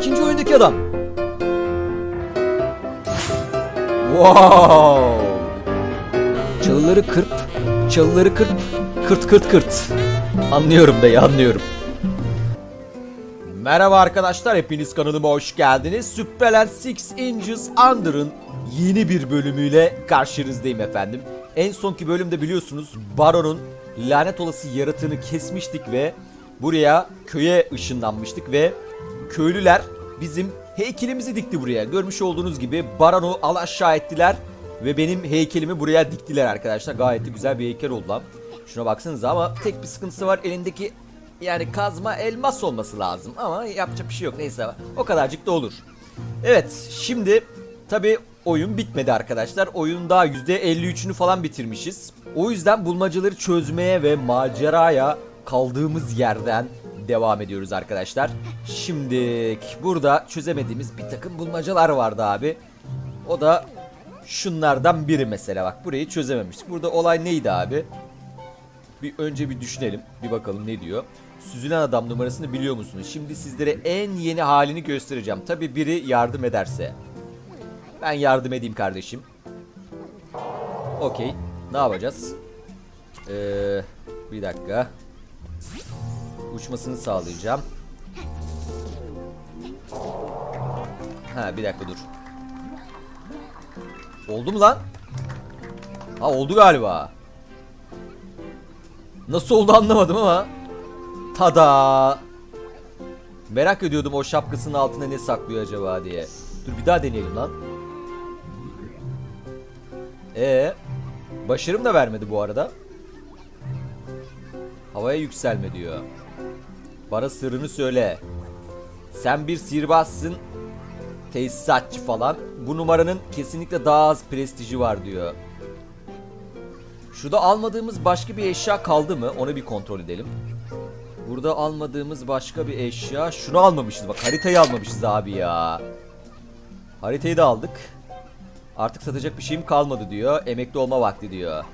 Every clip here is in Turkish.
İkinci oyundaki adam. Wow. Çalıları kırp, çalıları kırp, kırt kırt kırt. Anlıyorum dayı anlıyorum. Merhaba arkadaşlar hepiniz kanalıma hoş geldiniz. Superland 6 Inches Under'ın yeni bir bölümüyle karşınızdayım efendim. En sonki bölümde biliyorsunuz Baron'un lanet olası yaratığını kesmiştik ve buraya köye ışınlanmıştık ve köylüler bizim heykelimizi dikti buraya. Görmüş olduğunuz gibi Baron'u al aşağı ettiler ve benim heykelimi buraya diktiler arkadaşlar. Gayet de güzel bir heykel oldu lan. Şuna baksanıza ama tek bir sıkıntısı var elindeki yani kazma elmas olması lazım ama yapacak bir şey yok neyse o kadarcık da olur. Evet şimdi tabi oyun bitmedi arkadaşlar. Oyun daha %53'ünü falan bitirmişiz. O yüzden bulmacaları çözmeye ve maceraya kaldığımız yerden devam ediyoruz arkadaşlar. Şimdi burada çözemediğimiz bir takım bulmacalar vardı abi. O da şunlardan biri mesela bak burayı çözememiştik. Burada olay neydi abi? Bir önce bir düşünelim. Bir bakalım ne diyor. Süzülen adam numarasını biliyor musunuz? Şimdi sizlere en yeni halini göstereceğim. Tabi biri yardım ederse. Ben yardım edeyim kardeşim. Okey. Ne yapacağız? Ee, bir dakika. Uçmasını sağlayacağım. Ha bir dakika dur. Oldu mu lan? Ha oldu galiba. Nasıl oldu anlamadım ama. Tada. Merak ediyordum o şapkasının altında ne saklıyor acaba diye. Dur bir daha deneyelim lan. Ee, başarım da vermedi bu arada. Havaya yükselme diyor. Bana sırrını söyle. Sen bir sihirbazsın. Tesisatçı falan. Bu numaranın kesinlikle daha az prestiji var diyor. Şurada almadığımız başka bir eşya kaldı mı? Onu bir kontrol edelim. Burada almadığımız başka bir eşya. Şunu almamışız bak haritayı almamışız abi ya. Haritayı da aldık. Artık satacak bir şeyim kalmadı diyor. Emekli olma vakti diyor.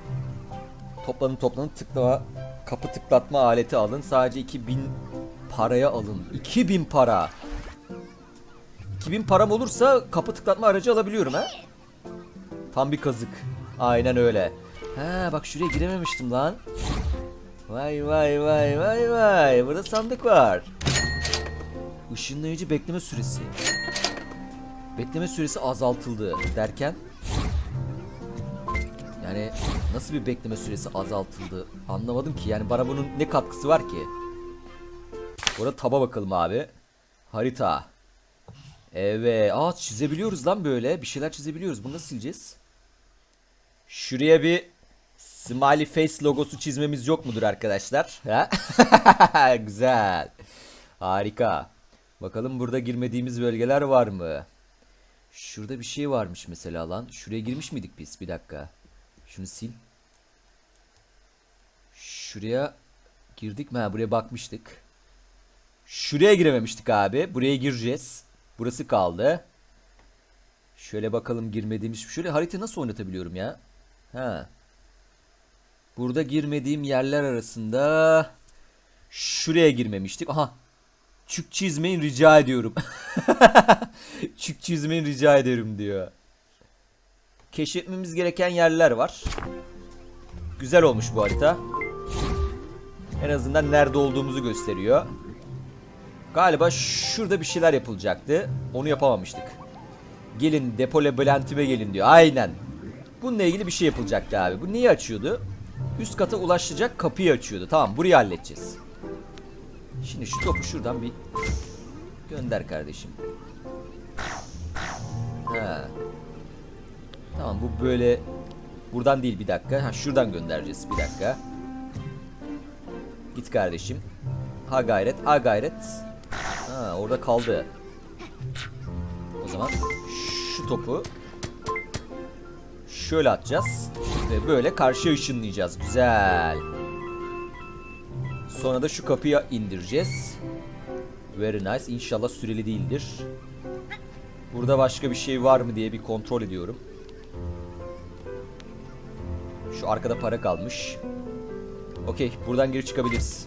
Toplanın toplanın tıklama kapı tıklatma aleti alın. Sadece 2000 paraya alın. 2000 para. 2000 param olursa kapı tıklatma aracı alabiliyorum ha. Tam bir kazık. Aynen öyle. Ha bak şuraya girememiştim lan. Vay vay vay vay vay. Burada sandık var. Işınlayıcı bekleme süresi. Bekleme süresi azaltıldı derken yani nasıl bir bekleme süresi azaltıldı anlamadım ki. Yani bana bunun ne katkısı var ki? Burada taba bakalım abi. Harita. Evet. Aa çizebiliyoruz lan böyle. Bir şeyler çizebiliyoruz. Bunu nasıl sileceğiz? Şuraya bir smiley face logosu çizmemiz yok mudur arkadaşlar? Güzel. Harika. Bakalım burada girmediğimiz bölgeler var mı? Şurada bir şey varmış mesela lan. Şuraya girmiş miydik biz? Bir dakika. Şunu sil. Şuraya girdik mi? Ha, buraya bakmıştık. Şuraya girememiştik abi. Buraya gireceğiz. Burası kaldı. Şöyle bakalım girmediğimiz. Şöyle harita nasıl oynatabiliyorum ya? Ha. Burada girmediğim yerler arasında şuraya girmemiştik. Aha. Çük çizmeyin rica ediyorum. Çük çizmeyin rica ederim diyor. Keşfetmemiz gereken yerler var. Güzel olmuş bu harita. En azından nerede olduğumuzu gösteriyor. Galiba şurada bir şeyler yapılacaktı. Onu yapamamıştık. Gelin depo labirentime gelin diyor. Aynen. Bununla ilgili bir şey yapılacaktı abi. Bu neyi açıyordu? Üst kata ulaşacak kapıyı açıyordu. Tamam burayı halledeceğiz. Şimdi şu topu şuradan bir gönder kardeşim. Ha. Tamam bu böyle buradan değil bir dakika. Ha şuradan göndereceğiz bir dakika. Git kardeşim. Ha gayret, ha gayret. Ha orada kaldı. O zaman şu topu şöyle atacağız ve böyle karşıya ışınlayacağız. Güzel. Sonra da şu kapıya indireceğiz. Very nice. İnşallah süreli değildir. Burada başka bir şey var mı diye bir kontrol ediyorum. Şu arkada para kalmış. Okey, buradan geri çıkabiliriz.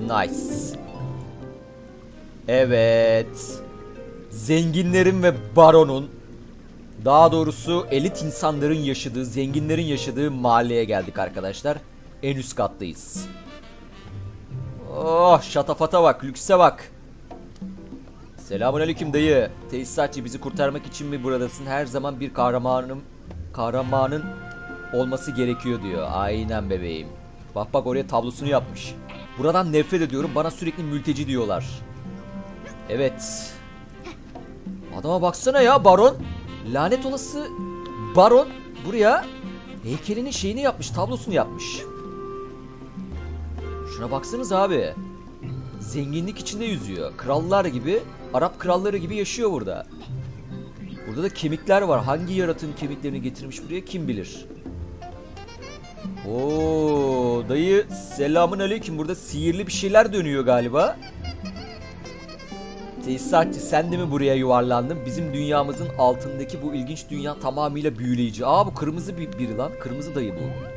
Nice. Evet. Zenginlerin ve baronun daha doğrusu elit insanların yaşadığı, zenginlerin yaşadığı mahalleye geldik arkadaşlar. En üst kattayız. Oh şatafata bak, lükse bak. Selamun aleyküm dayı. Tesisatçı bizi kurtarmak için mi buradasın? Her zaman bir kahramanım, kahramanın olması gerekiyor diyor. Aynen bebeğim. Bak bak oraya tablosunu yapmış. Buradan nefret ediyorum. Bana sürekli mülteci diyorlar. Evet. Adama baksana ya baron. Lanet olası baron buraya heykelinin şeyini yapmış, tablosunu yapmış. Şuna baksanız abi. Zenginlik içinde yüzüyor. Krallar gibi, Arap kralları gibi yaşıyor burada. Burada da kemikler var. Hangi yaratığın kemiklerini getirmiş buraya kim bilir. Oo, dayı selamun aleyküm. Burada sihirli bir şeyler dönüyor galiba. Tesisatçı sen de mi buraya yuvarlandın? Bizim dünyamızın altındaki bu ilginç dünya tamamıyla büyüleyici. Aa bu kırmızı bir biri lan. Kırmızı dayı bu.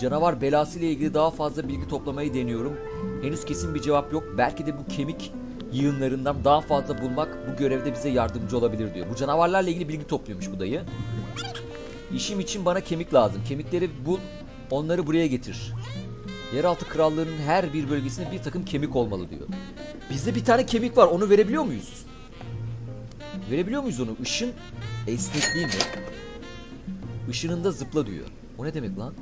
Canavar belası ile ilgili daha fazla bilgi toplamayı deniyorum. Henüz kesin bir cevap yok. Belki de bu kemik yığınlarından daha fazla bulmak bu görevde bize yardımcı olabilir diyor. Bu canavarlarla ilgili bilgi topluyormuş bu dayı. İşim için bana kemik lazım. Kemikleri bul, onları buraya getir. Yeraltı krallığının her bir bölgesinde bir takım kemik olmalı diyor. Bizde bir tane kemik var. Onu verebiliyor muyuz? Verebiliyor muyuz onu? Işın esnekliği mi? Işınında zıpla diyor. O ne demek lan?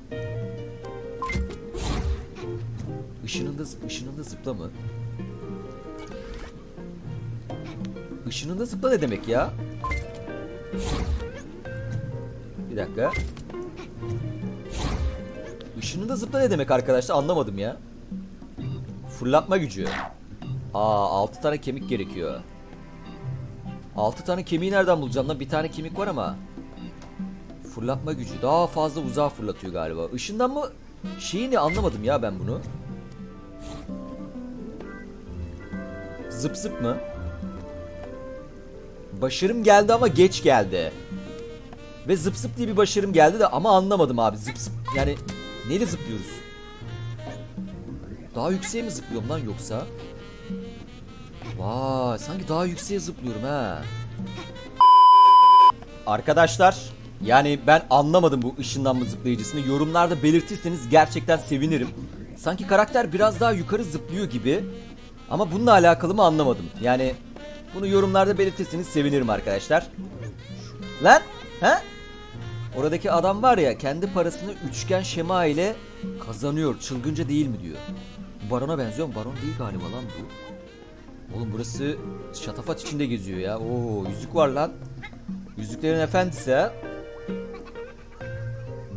Işınında, ışınında zıpla mı? Işınında zıpla ne demek ya? Bir dakika. Işınında zıpla ne demek arkadaşlar anlamadım ya. Fırlatma gücü. Aa 6 tane kemik gerekiyor. 6 tane kemiği nereden bulacağım lan? Bir tane kemik var ama. Fırlatma gücü. Daha fazla uzağa fırlatıyor galiba. Işından mı? Şeyi ne anlamadım ya ben bunu. Zıp zıp mı? Başarım geldi ama geç geldi. Ve zıp zıp diye bir başarım geldi de ama anlamadım abi. Zıp zıp yani neyle zıplıyoruz? Daha yükseğe mi zıplıyorum lan yoksa? Vay sanki daha yükseğe zıplıyorum ha. Arkadaşlar yani ben anlamadım bu ışınlanma zıplayıcısını. Yorumlarda belirtirseniz gerçekten sevinirim. Sanki karakter biraz daha yukarı zıplıyor gibi. Ama bununla alakalı mı anlamadım. Yani bunu yorumlarda belirtirseniz sevinirim arkadaşlar. Lan he? Oradaki adam var ya kendi parasını üçgen şema ile kazanıyor. Çılgınca değil mi diyor. Barona benziyor mu? Baron değil galiba lan bu. Oğlum burası şatafat içinde geziyor ya. Oo yüzük var lan. Yüzüklerin efendisi.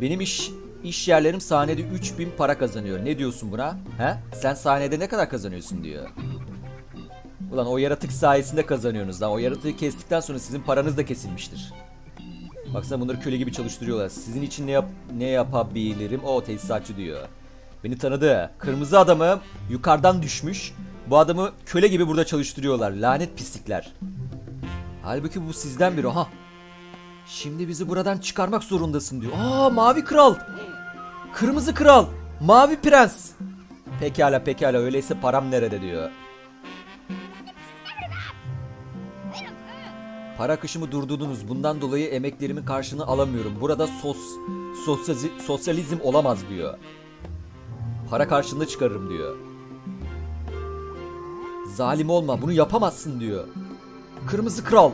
Benim iş iş yerlerim sahnede 3000 para kazanıyor. Ne diyorsun buna? He? Sen sahnede ne kadar kazanıyorsun diyor. Ulan o yaratık sayesinde kazanıyorsunuz lan. O yaratığı kestikten sonra sizin paranız da kesilmiştir. Baksana bunları köle gibi çalıştırıyorlar. Sizin için ne yap ne yapabilirim? O tesisatçı diyor. Beni tanıdı. Kırmızı adamı yukarıdan düşmüş. Bu adamı köle gibi burada çalıştırıyorlar. Lanet pislikler. Halbuki bu sizden biri. Ha. Şimdi bizi buradan çıkarmak zorundasın diyor. Aa mavi kral. Kırmızı kral. Mavi prens. Pekala pekala öyleyse param nerede diyor. Para akışımı durdurdunuz. Bundan dolayı emeklerimin karşılığını alamıyorum. Burada sos, sosyalizm olamaz diyor. Para karşılığında çıkarırım diyor. Zalim olma, bunu yapamazsın diyor. Kırmızı kral.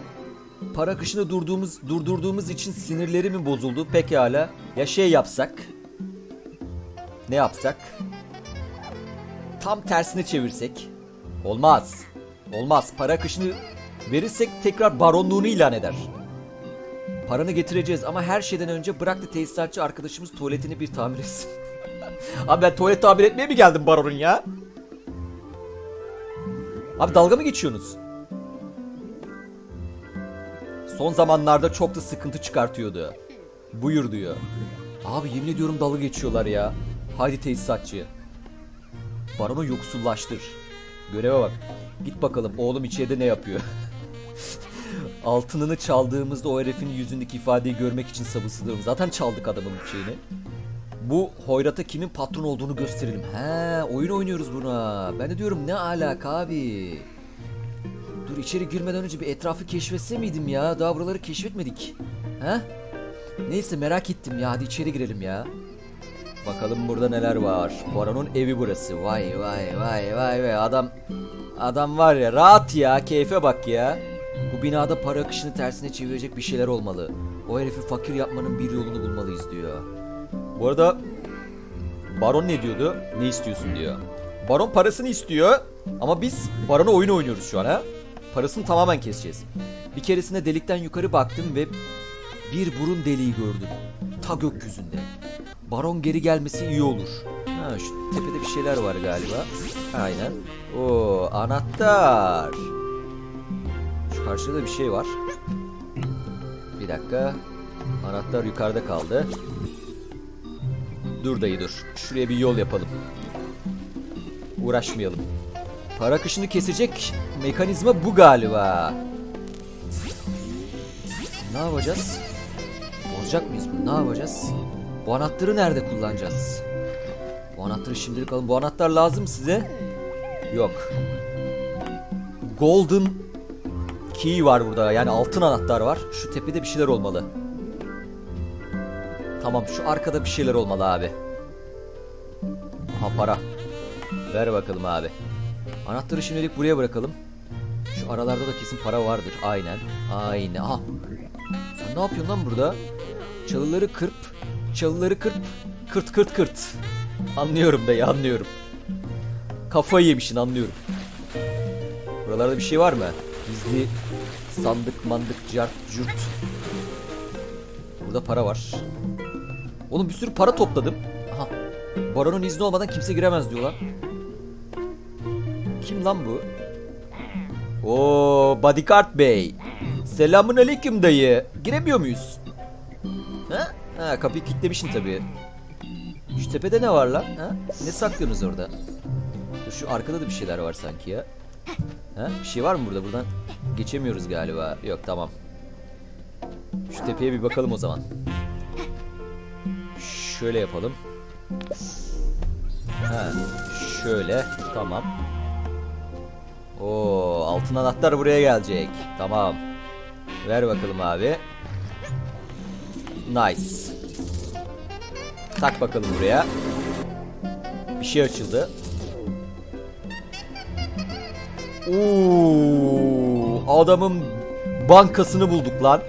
Para akışını durduğumuz, durdurduğumuz için sinirlerim bozuldu. Pekala. Ya şey yapsak? Ne yapsak? Tam tersine çevirsek? Olmaz. Olmaz. Para akışını verirsek tekrar baronluğunu ilan eder. Paranı getireceğiz ama her şeyden önce bırak da tesisatçı arkadaşımız tuvaletini bir tamir etsin. Abi ben tuvalet tamir etmeye mi geldim baronun ya? Abi dalga mı geçiyorsunuz? Son zamanlarda çok da sıkıntı çıkartıyordu. Buyur diyor. Abi yemin ediyorum dalga geçiyorlar ya. Haydi tesisatçı. Baronu yoksullaştır. Göreve bak. Git bakalım oğlum içeride ne yapıyor. Altınını çaldığımızda o herifin yüzündeki ifadeyi görmek için sabırsızlanıyorum. Zaten çaldık adamın şeyini. Bu hoyrata kimin patron olduğunu gösterelim. He, oyun oynuyoruz buna. Ben de diyorum ne alaka abi. Dur içeri girmeden önce bir etrafı keşfetse miydim ya? Daha buraları keşfetmedik. Ha? Neyse merak ettim ya. Hadi içeri girelim ya. Bakalım burada neler var. Baron'un evi burası. Vay vay vay vay vay. Adam adam var ya rahat ya. Keyfe bak ya. Bu binada para akışını tersine çevirecek bir şeyler olmalı. O herifi fakir yapmanın bir yolunu bulmalıyız diyor. Bu arada Baron ne diyordu? Ne istiyorsun diyor. Baron parasını istiyor ama biz Baron'a oyun oynuyoruz şu an ha. Parasını tamamen keseceğiz. Bir keresinde delikten yukarı baktım ve bir burun deliği gördüm. Ta gökyüzünde. Baron geri gelmesi iyi olur. Ha şu tepede bir şeyler var galiba. Aynen. Oo anahtar. Şu karşıda bir şey var. Bir dakika. Anahtar yukarıda kaldı. Dur dayı dur. Şuraya bir yol yapalım. Uğraşmayalım. Para akışını kesecek mekanizma bu galiba. Ne yapacağız? Bozacak mıyız bunu? Ne yapacağız? Bu anahtarı nerede kullanacağız? Bu anahtarı şimdilik alın. Bu anahtar lazım size. Yok. Golden key var burada. Yani altın anahtar var. Şu tepede bir şeyler olmalı. Tamam şu arkada bir şeyler olmalı abi. Aha para. Ver bakalım abi. Anahtarı şimdilik buraya bırakalım. Şu aralarda da kesin para vardır. Aynen. Aynen. Aha. Sen ne yapıyorsun lan burada? Çalıları kırp. Çalıları kırp. Kırt kırt kırt. Anlıyorum dayı anlıyorum. Kafayı yemişsin anlıyorum. Buralarda bir şey var mı? Gizli sandık mandık cart cürt. Burada para var. Oğlum bir sürü para topladım. Aha. Baron'un izni olmadan kimse giremez diyorlar. Kim lan bu? Oo, Bodyguard Bey. Selamun aleyküm dayı. Giremiyor muyuz? Ha? Ha, kapıyı kilitlemişsin tabii. Şu tepede ne var lan? Ha? Ne saklıyorsunuz orada? Dur, şu arkada da bir şeyler var sanki ya. Ha? Bir şey var mı burada? Buradan geçemiyoruz galiba. Yok tamam. Şu tepeye bir bakalım o zaman. Şöyle yapalım. Ha, şöyle. Tamam. Oo, altın anahtar buraya gelecek. Tamam. Ver bakalım abi. Nice. Tak bakalım buraya. Bir şey açıldı. Oo, adamın bankasını bulduk lan.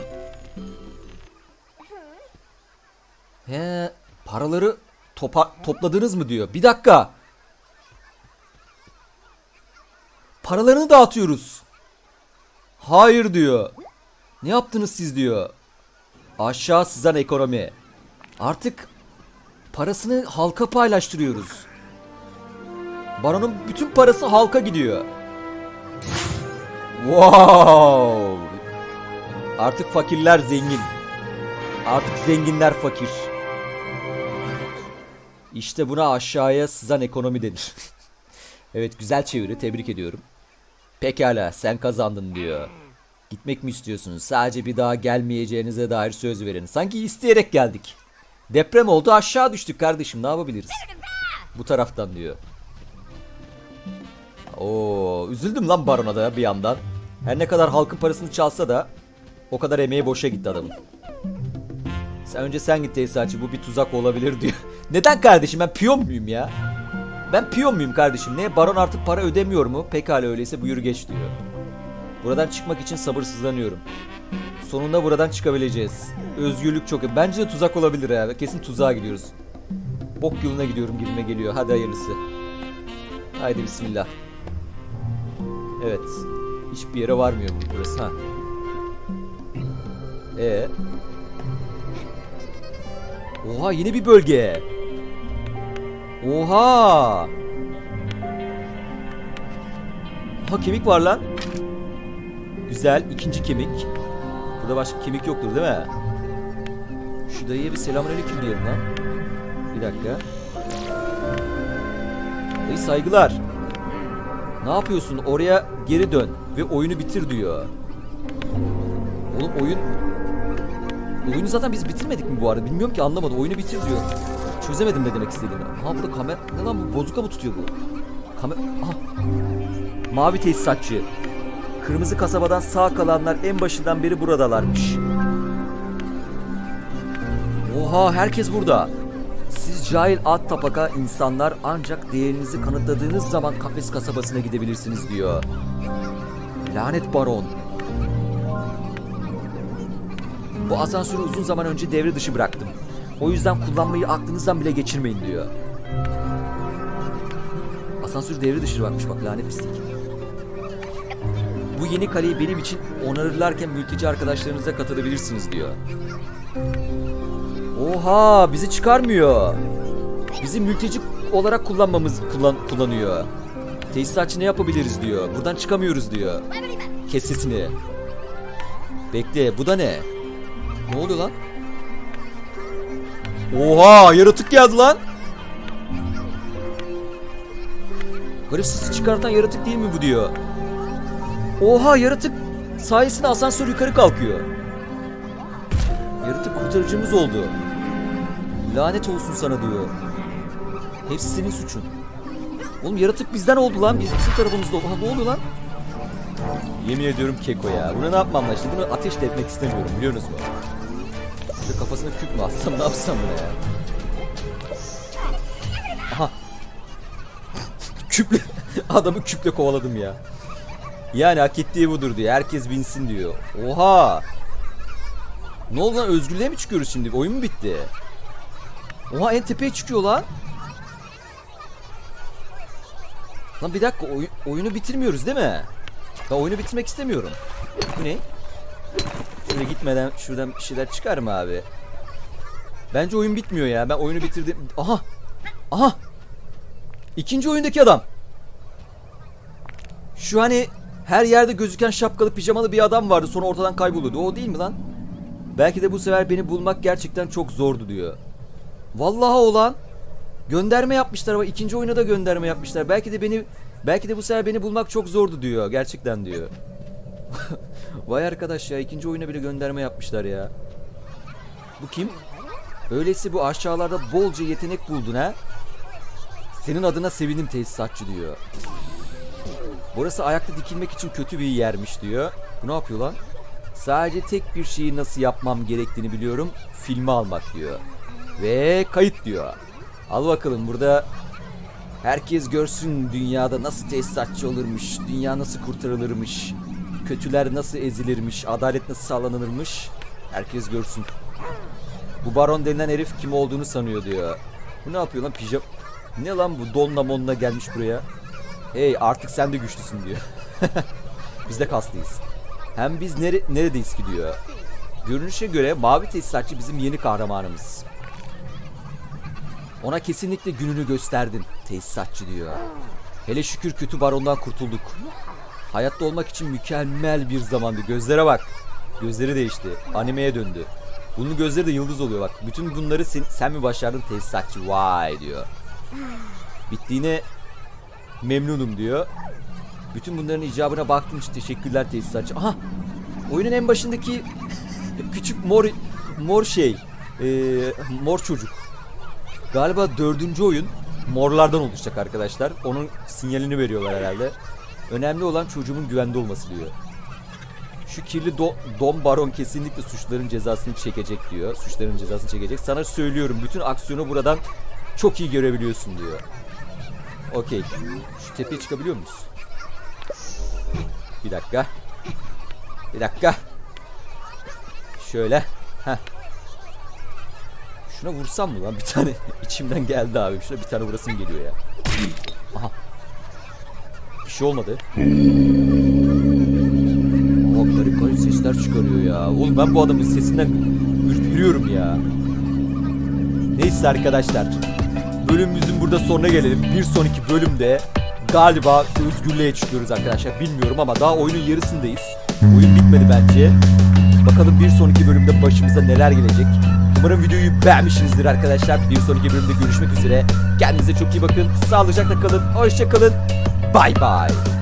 Paraları topa, topladınız mı diyor. Bir dakika. Paralarını dağıtıyoruz. Hayır diyor. Ne yaptınız siz diyor. Aşağı sızan ekonomi. Artık parasını halka paylaştırıyoruz. Baronun bütün parası halka gidiyor. Wow. Artık fakirler zengin. Artık zenginler fakir. İşte buna aşağıya sızan ekonomi denir. evet güzel çeviri tebrik ediyorum. Pekala sen kazandın diyor. Gitmek mi istiyorsunuz? Sadece bir daha gelmeyeceğinize dair söz verin. Sanki isteyerek geldik. Deprem oldu aşağı düştük kardeşim ne yapabiliriz? Bu taraftan diyor. Oo, üzüldüm lan barona da bir yandan. Her ne kadar halkın parasını çalsa da o kadar emeği boşa gitti adamın. Sen önce sen git tesisatçı bu bir tuzak olabilir diyor. Neden kardeşim ben piyon muyum ya? Ben piyon muyum kardeşim? Ne? Baron artık para ödemiyor mu? Pekala öyleyse buyur geç diyor. Buradan çıkmak için sabırsızlanıyorum. Sonunda buradan çıkabileceğiz. Özgürlük çok. Bence de tuzak olabilir ya. Kesin tuzağa gidiyoruz. Bok yoluna gidiyorum gibime geliyor. Hadi hayırlısı. Haydi bismillah. Evet. Hiçbir yere varmıyor burası. Ha. Ee. Oha yeni bir bölge. Oha. Ha kemik var lan. Güzel ikinci kemik. Burada başka kemik yoktur değil mi? Şu dayıya bir selamünaleyküm diyelim lan. Bir dakika. Dayı saygılar. Ne yapıyorsun? Oraya geri dön ve oyunu bitir diyor. Oğlum oyun Oyunu zaten biz bitirmedik mi bu arada? Bilmiyorum ki anlamadım. Oyunu bitir diyor. Çözemedim ne demek istediğini. Ha burada kamera... Ne lan bu? Bozuka mı tutuyor bu? Kamera... Aha. Mavi tesisatçı. Kırmızı kasabadan sağ kalanlar en başından beri buradalarmış. Oha herkes burada. Siz cahil at tapaka insanlar ancak değerinizi kanıtladığınız zaman kafes kasabasına gidebilirsiniz diyor. Lanet baron. Bu asansörü uzun zaman önce devre dışı bıraktım. O yüzden kullanmayı aklınızdan bile geçirmeyin diyor. Asansör devre dışı bırakmış bak lanet pislik. Bu yeni kaleyi benim için onarırlarken mülteci arkadaşlarınıza katılabilirsiniz diyor. Oha bizi çıkarmıyor. Bizi mülteci olarak kullanmamız kullan, kullanıyor. Tesisatçı ne yapabiliriz diyor. Buradan çıkamıyoruz diyor. Kes sesini. Bekle bu da ne? Ne oluyor lan? Oha yaratık geldi lan. Garip sesi çıkartan yaratık değil mi bu diyor. Oha yaratık sayesinde asansör yukarı kalkıyor. Yaratık kurtarıcımız oldu. Lanet olsun sana diyor. Hepsi senin suçun. Oğlum yaratık bizden oldu lan. Biz bizim tarafımızda oldu. Ha, ne oluyor lan? Yemin ediyorum Keko ya. Bunu ne yapmam? Şimdi bunu ateşle etmek istemiyorum biliyorsunuz mu? Şöyle kafasına küp mü atsam ne yapsam buna ya? Aha. Küple. Adamı küple kovaladım ya. Yani hak ettiği budur diyor. Herkes binsin diyor. Oha. Ne oldu lan özgürlüğe mi çıkıyoruz şimdi? Oyun mu bitti? Oha en tepeye çıkıyor lan. Lan bir dakika oy- oyunu bitirmiyoruz değil mi? Ben oyunu bitirmek istemiyorum. Bu ne? Şöyle gitmeden şuradan bir şeyler çıkar mı abi? Bence oyun bitmiyor ya. Ben oyunu bitirdim. Aha! Aha! İkinci oyundaki adam. Şu hani her yerde gözüken şapkalı pijamalı bir adam vardı sonra ortadan kayboluyordu. O değil mi lan? Belki de bu sefer beni bulmak gerçekten çok zordu diyor. Vallahi olan gönderme yapmışlar ama ikinci oyuna da gönderme yapmışlar. Belki de beni belki de bu sefer beni bulmak çok zordu diyor. Gerçekten diyor. Vay arkadaş ya ikinci oyuna bile gönderme yapmışlar ya. Bu kim? Öyleyse bu aşağılarda bolca yetenek buldun ha? Senin adına sevindim tesisatçı diyor. Burası ayakta dikilmek için kötü bir yermiş diyor. Bu ne yapıyor lan? Sadece tek bir şeyi nasıl yapmam gerektiğini biliyorum. Filmi almak diyor. Ve kayıt diyor. Al bakalım burada herkes görsün dünyada nasıl tesisatçı olurmuş. Dünya nasıl kurtarılırmış. Kötüler nasıl ezilirmiş. Adalet nasıl sağlanılırmış. Herkes görsün. Bu baron denilen herif kim olduğunu sanıyor diyor. Bu ne yapıyor lan pijam... Ne lan bu donla monla gelmiş buraya. Hey artık sen de güçlüsün diyor. biz de kaslıyız. Hem biz nere neredeyiz ki diyor. Görünüşe göre mavi tesisatçı bizim yeni kahramanımız. Ona kesinlikle gününü gösterdin tesisatçı diyor. Hele şükür kötü barondan kurtulduk. Hayatta olmak için mükemmel bir zamandı. Gözlere bak. Gözleri değişti. Animeye döndü. Bunun gözleri de yıldız oluyor bak. Bütün bunları sen, sen mi başardın tesisatçı? Vay diyor. Bittiğine memnunum diyor. Bütün bunların icabına baktığım için teşekkürler tesisatçı. Aha! Oyunun en başındaki küçük mor mor şey. ee, mor çocuk. Galiba dördüncü oyun morlardan oluşacak arkadaşlar. Onun sinyalini veriyorlar herhalde. Önemli olan çocuğumun güvende olması diyor. Şu kirli do- Don Baron kesinlikle suçların cezasını çekecek diyor. Suçların cezasını çekecek. Sana söylüyorum bütün aksiyonu buradan çok iyi görebiliyorsun diyor. Okey. Şu tepeye çıkabiliyor muyuz? Bir dakika. Bir dakika. Şöyle. Heh. Şuna vursam mı lan bir tane? İçimden geldi abi. Şuna bir tane vurasım geliyor ya. Aha. Bir şey olmadı. Aa, garip garip sesler çıkarıyor ya. Oğlum ben bu adamın sesinden ürperiyorum ya. Neyse arkadaşlar. Bölümümüzün burada sonuna gelelim. Bir sonraki bölümde galiba özgürlüğe çıkıyoruz arkadaşlar. Bilmiyorum ama daha oyunun yarısındayız. Oyun bitmedi bence. Bakalım bir sonraki bölümde başımıza neler gelecek. Umarım videoyu beğenmişsinizdir arkadaşlar. Bir sonraki bölümde görüşmek üzere. Kendinize çok iyi bakın. Sağlıcakla kalın. Hoşça kalın. Bye bye.